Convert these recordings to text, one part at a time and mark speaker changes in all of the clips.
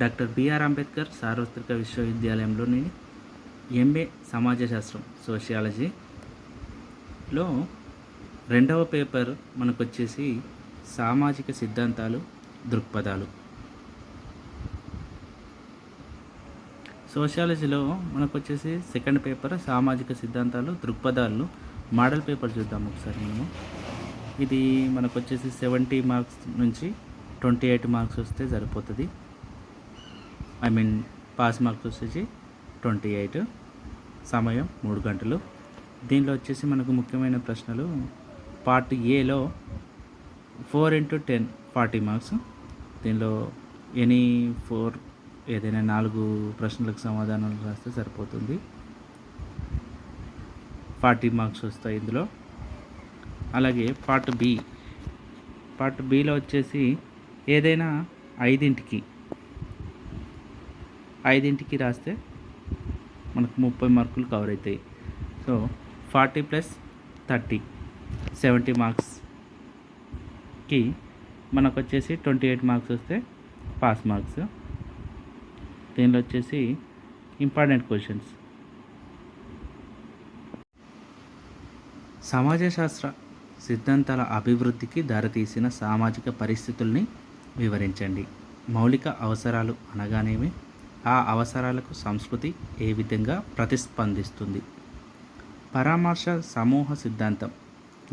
Speaker 1: Doctor BR Ambedkar సార్వత్రిక విశ్వవిద్యాలయంలోని MA సమాజ శాస్త్రం సోషియాలజీలో రెండవ పేపర్ మనకు వచ్చేసి సామాజిక సిద్ధాంతాలు దృక్పథాలు. సోషియాలజీలో మనకు వచ్చేసి సెకండ్ పేపర్ సామాజిక సిద్ధాంతాలు దృక్పథాలు. మోడల్ పేపర్ చూద్దాం ఒకసారి మనము. ఇది మనకు వచ్చేసి సెవెంటీ మార్క్స్ నుంచి ట్వంటీ ఎయిట్ మార్క్స్ వస్తే సరిపోతుంది. ఐ మీన్ పాస్ మార్క్స్ వచ్చేసి ట్వంటీ ఎయిట్. సమయం మూడు గంటలు. దీనిలో వచ్చేసి మనకు ముఖ్యమైన ప్రశ్నలు. పార్ట్ ఏలో four into ten forty marks. దీనిలో ఎనీ ఫోర్ ఏదైనా నాలుగు ప్రశ్నలకు సమాధానాలు రాస్తే సరిపోతుంది. ఫార్టీ మార్క్స్ వస్తాయి ఇందులో. అలాగే పార్ట్ బి. పార్ట్ బిలో వచ్చేసి ఏదైనా ఐదింటికి ఐదింటికి రాస్తే మనకు ముప్పై మార్కులు కవర్ అవుతాయి. So forty plus thirty seventy మార్క్స్కి మనకు వచ్చేసి ట్వంటీ ఎయిట్ మార్క్స్ వస్తే పాస్ మార్క్స్. దీనిలో వచ్చేసి ఇంపార్టెంట్ క్వశ్చన్స్. సమాజ శాస్త్ర సిద్ధాంతాల అభివృద్ధికి దారితీసిన సామాజిక పరిస్థితుల్ని వివరించండి. మౌలిక అవసరాలు అనగానేమి? ఆ అవసరాలకు సంస్కృతి ఏ విధంగా ప్రతిస్పందిస్తుంది? పరామర్శ సమూహ సిద్ధాంతం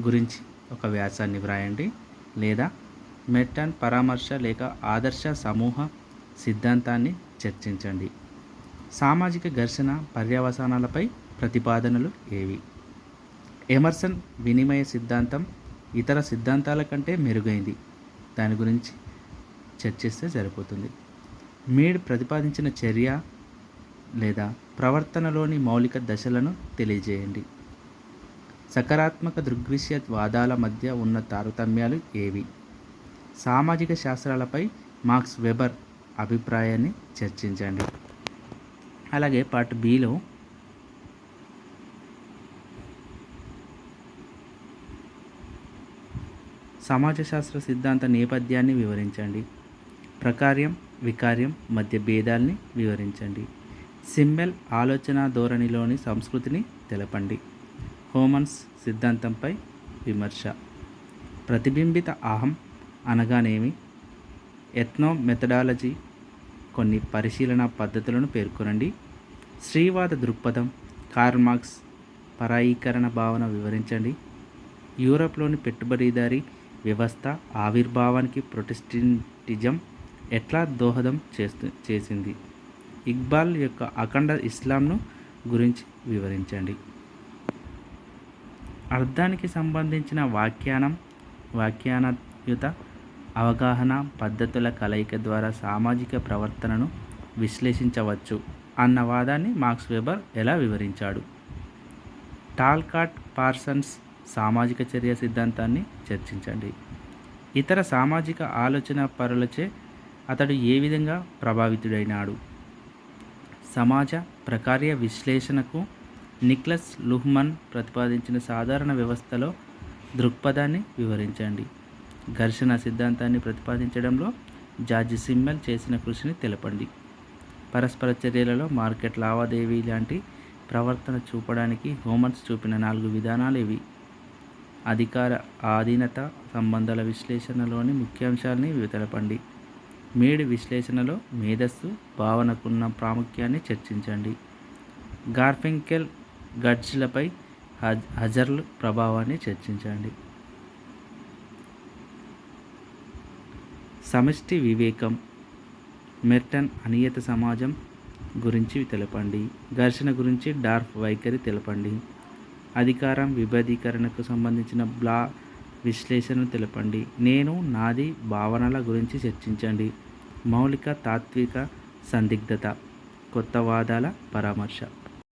Speaker 1: గురించి ఒక వ్యాసాన్ని వ్రాయండి. లేదా మెట్టన్ పరామర్శ లేక ఆదర్శ సమూహ సిద్ధాంతాన్ని చర్చించండి. సామాజిక ఘర్షణ పర్యవసానాలపై ప్రతిపాదనలు ఏవి? ఎమర్సన్ వినిమయ సిద్ధాంతం ఇతర సిద్ధాంతాల కంటే మెరుగైంది. దాని గురించి చర్చిస్తే సరిపోతుంది. మీడ్ ప్రతిపాదించిన చర్య లేదా ప్రవర్తనలోని మౌలిక దశలను తెలియజేయండి. సకారాత్మక దృగ్విషయ వాదాల మధ్య ఉన్న తారతమ్యాలు ఏవి? సామాజిక శాస్త్రాలపై మార్క్స్ వెబర్ అభిప్రాయాన్ని చర్చించండి. అలాగే పార్ట్ బిలో సమాజ శాస్త్ర సిద్ధాంత నేపథ్యాన్ని వివరించండి. ప్రకార్యం వికార్యం మధ్య భేదాల్ని వివరించండి. సిమ్మెల్ ఆలోచన ధోరణిలోని సంస్కృతిని తెలపండి. హోమన్స్ సిద్ధాంతంపై విమర్శ. ప్రతిబింబిత అహం అనగానేమి? ఎథ్నో మెథడాలజీ కొన్ని పరిశీలన పద్ధతులను పేర్కొనండి. శ్రీవాద దృక్పథం కార్మార్క్స్ పరాయీకరణ భావన వివరించండి. యూరప్లోని పెట్టుబడిదారీ వ్యవస్థ ఆవిర్భావానికి ప్రొటెస్టింటిజం ఎట్లా దోహదం చేస్తు చేసింది? ఇక్బాల్ యొక్క అఖండ ఇస్లాంను గురించి వివరించండి. అర్థానికి సంబంధించిన వ్యాఖ్యానం వ్యాఖ్యానయుత అవగాహన పద్ధతుల కలయిక ద్వారా సామాజిక ప్రవర్తనను విశ్లేషించవచ్చు అన్న వాదాన్ని మార్క్స్ వెబర్ ఎలా వివరించాడు? టాల్కాట్ పార్సన్స్ సామాజిక చర్య సిద్ధాంతాన్ని చర్చించండి. ఇతర సామాజిక ఆలోచన పరులచే అతడు ఏ విధంగా ప్రభావితుడైనాడు? సమాజ ప్రకార్య విశ్లేషణకు నిక్లస్ లుహ్మన్ ప్రతిపాదించిన సాధారణ వ్యవస్థలో దృక్పథాన్ని వివరించండి. ఘర్షణ సిద్ధాంతాన్ని ప్రతిపాదించడంలో జార్జ్ సిమ్మెల్ చేసిన కృషిని తెలపండి. పరస్పర చర్యలలో మార్కెట్ లావాదేవీ లాంటి ప్రవర్తన చూపడానికి హోమన్స్ చూపిన నాలుగు విధానాలు ఇవి అధికార ఆధీనత సంబంధాల విశ్లేషణలోని ముఖ్యాంశాలని తెలపండి మేడి విశ్లేషణలో మేధస్సు భావనకున్న ప్రాముఖ్యాన్ని చర్చించండి. గార్ఫింకెల్ గడ్జ్లపై హజ్ ప్రభావాన్ని చర్చించండి. సమష్టి వివేకం మెర్టన్ అనియత సమాజం గురించి తెలపండి. ఘర్షణ గురించి డార్ఫ్ వైఖరి తెలపండి. అధికారం విభేదీకరణకు సంబంధించిన బ్లా విశ్లేషణ తెలపండి. నేను నాది భావనల గురించి చర్చించండి. మౌలిక తాత్విక సందిగ్ధత కొత్త వాదాల పరామర్శ.